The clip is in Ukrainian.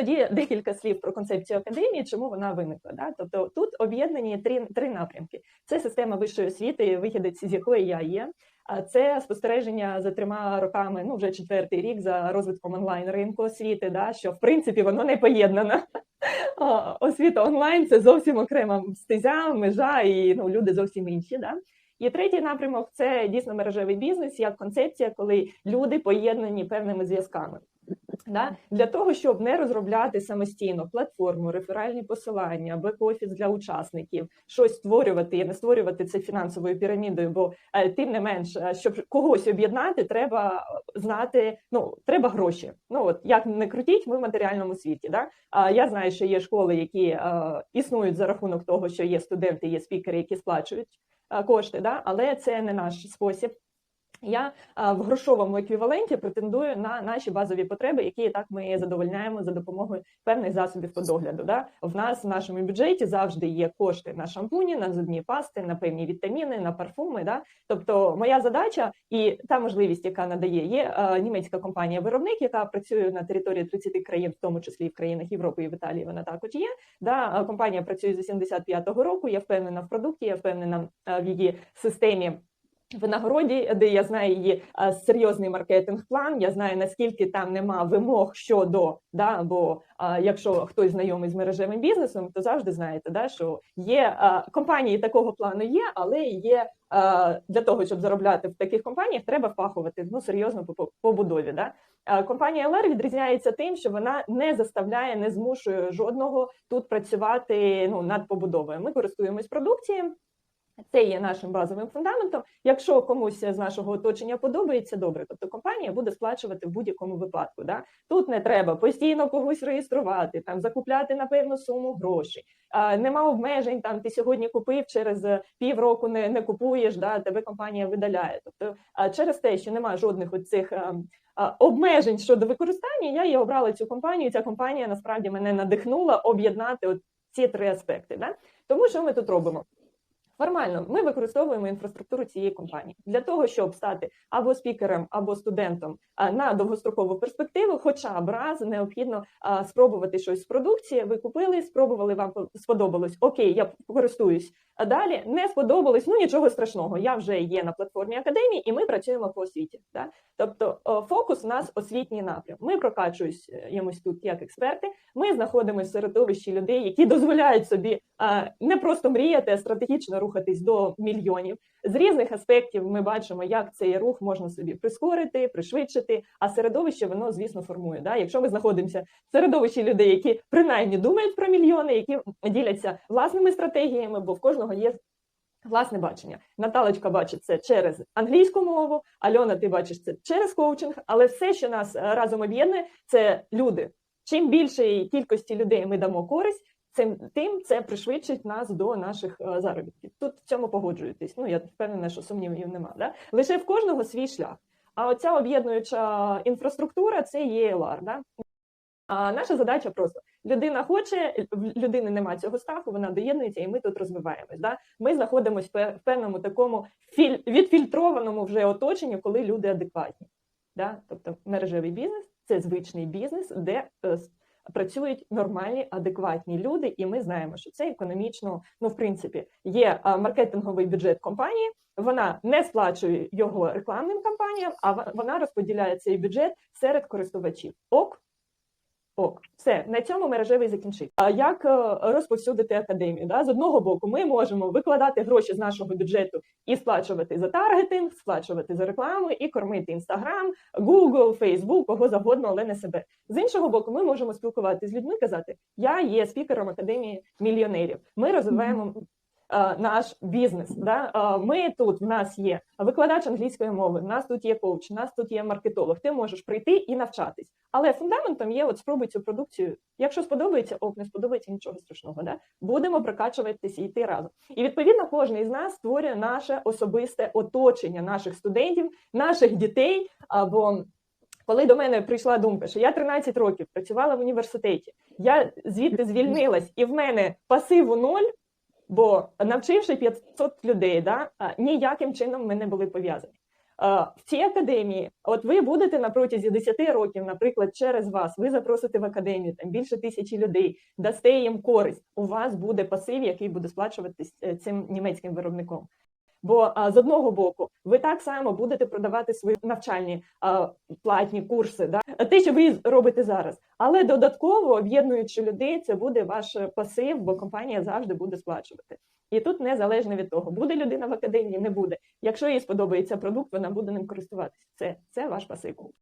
тоді декілька слів про концепцію академії, чому вона виникла. Да? Тобто тут об'єднані три, три напрямки: це система вищої освіти, вихідець з якої я є. А це спостереження за трьома роками, ну вже четвертий рік за розвитком онлайн ринку освіти. Да, що в принципі воно не поєднано. Освіта онлайн це зовсім окрема стезя, межа і ну люди зовсім інші. Да? І третій напрямок це дійсно мережевий бізнес як концепція, коли люди поєднані певними зв'язками. Да? Для того, щоб не розробляти самостійно платформу, реферальні посилання, бек-офіс для учасників, щось створювати і не створювати це фінансовою пірамідою, бо е, тим не менш, е, щоб когось об'єднати, треба знати, ну треба гроші. Ну от як не крутіть, ми в матеріальному світі. Да? А я знаю, що є школи, які е, існують за рахунок того, що є студенти, є спікери, які сплачують е, кошти, да? але це не наш спосіб. Я в грошовому еквіваленті претендую на наші базові потреби, які так ми задовольняємо за допомогою певних засобів по догляду. Да? В нас в нашому бюджеті завжди є кошти на шампуні, на зубні пасти, на певні вітаміни, на парфуми. Да? Тобто, моя задача і та можливість, яка надає, є німецька компанія-виробник, яка працює на території 30 країн, в тому числі і в країнах Європи і в Італії. Вона також є. Да? Компанія працює з 75-го року. Я впевнена в продукті, я впевнена в її системі. Винагороді, де я знаю її серйозний маркетинг-план. Я знаю наскільки там нема вимог щодо да, бо а, якщо хтось знайомий з мережевим бізнесом, то завжди знаєте, да, що є а, компанії такого плану є, але є а, для того, щоб заробляти в таких компаніях, треба впахувати ну серйозно по побудові. Да. Компанія LR відрізняється тим, що вона не заставляє, не змушує жодного тут працювати ну над побудовою. Ми користуємось продукцією. Це є нашим базовим фундаментом. Якщо комусь з нашого оточення подобається, добре, тобто компанія буде сплачувати в будь-якому випадку. Да? Тут не треба постійно когось реєструвати, там закупляти на певну суму грошей. А, Нема обмежень. Там ти сьогодні купив, через півроку не не купуєш, да, тебе компанія видаляє. Тобто, а через те, що немає жодних оцих а, обмежень щодо використання, я і обрала цю компанію. Ця компанія насправді мене надихнула об'єднати от ці три аспекти. Да? Тому що ми тут робимо? Формально ми використовуємо інфраструктуру цієї компанії для того, щоб стати або спікером, або студентом на довгострокову перспективу. Хоча б раз необхідно спробувати щось з продукції. Ви купили, спробували вам сподобалось. Окей, я користуюсь. А далі не сподобалось. Ну нічого страшного. Я вже є на платформі академії, і ми працюємо по освіті. Да? Тобто, фокус у нас освітній напрям. Ми прокачуємось тут як експерти. Ми знаходимося в середовищі людей, які дозволяють собі не просто мріяти, а стратегічно рухатись до мільйонів. З різних аспектів ми бачимо, як цей рух можна собі прискорити, пришвидшити. А середовище воно, звісно, формує. Да? Якщо ми знаходимося в середовищі людей, які принаймні думають про мільйони, які діляться власними стратегіями, бо в кожного є. Власне бачення. Наталочка бачить це через англійську мову, Альона, ти бачиш це через коучинг, але все, що нас е, разом об'єднує, це люди. Чим більшої кількості людей ми дамо користь, Цим тим це пришвидшить нас до наших е, заробітків. Тут в цьому погоджуєтесь. Ну я впевнена, що сумнівів нема. Да? Лише в кожного свій шлях. А оця об'єднуюча інфраструктура це є ЄЛАР. Да? А наша задача просто людина хоче, в людини немає цього страху, вона доєднується, і ми тут розвиваємось. Да? Ми знаходимося в певному такому філь... відфільтрованому вже оточенні, коли люди адекватні. Да? Тобто мережевий бізнес це звичний бізнес, де е, працюють нормальні, адекватні люди, і ми знаємо, що це економічно, ну в принципі, є маркетинговий бюджет компанії. Вона не сплачує його рекламним кампаніям, а вона розподіляє цей бюджет серед користувачів. Ок, Ок, все на цьому мережевий закінчить. А як е, розповсюдити академію? Да? З одного боку, ми можемо викладати гроші з нашого бюджету і сплачувати за таргетинг, сплачувати за рекламу і кормити інстаграм, Google, Facebook, кого завгодно, але не себе. З іншого боку, ми можемо спілкуватися з людьми, казати: Я є спікером академії мільйонерів. Ми розвиваємо наш бізнес. Да? Е, ми тут в нас є викладач англійської мови, в нас тут є коуч, в нас тут є маркетолог. Ти можеш прийти і навчатись. Але фундаментом є: от спробуй цю продукцію. Якщо сподобається, ок, не сподобається нічого страшного. Да? Будемо прокачуватися і йти разом. І відповідно кожен із нас створює наше особисте оточення наших студентів, наших дітей. або коли до мене прийшла думка, що я 13 років працювала в університеті, я звідти звільнилась, і в мене пасиву ноль. Бо навчивши 500 людей, да, ніяким чином ми не були пов'язані. в цій академії, от ви будете на протязі 10 років, наприклад, через вас, ви запросите в академію там більше тисячі людей, дасте їм користь. У вас буде пасив, який буде сплачуватись е, цим німецьким виробником. Бо з одного боку, ви так само будете продавати свої навчальні платні курси, да? Те, що ви робите зараз. Але додатково об'єднуючи людей, це буде ваш пасив, бо компанія завжди буде сплачувати. І тут незалежно від того, буде людина в академії, не буде. Якщо їй сподобається продукт, вона буде ним користуватися. Це, це ваш пасив.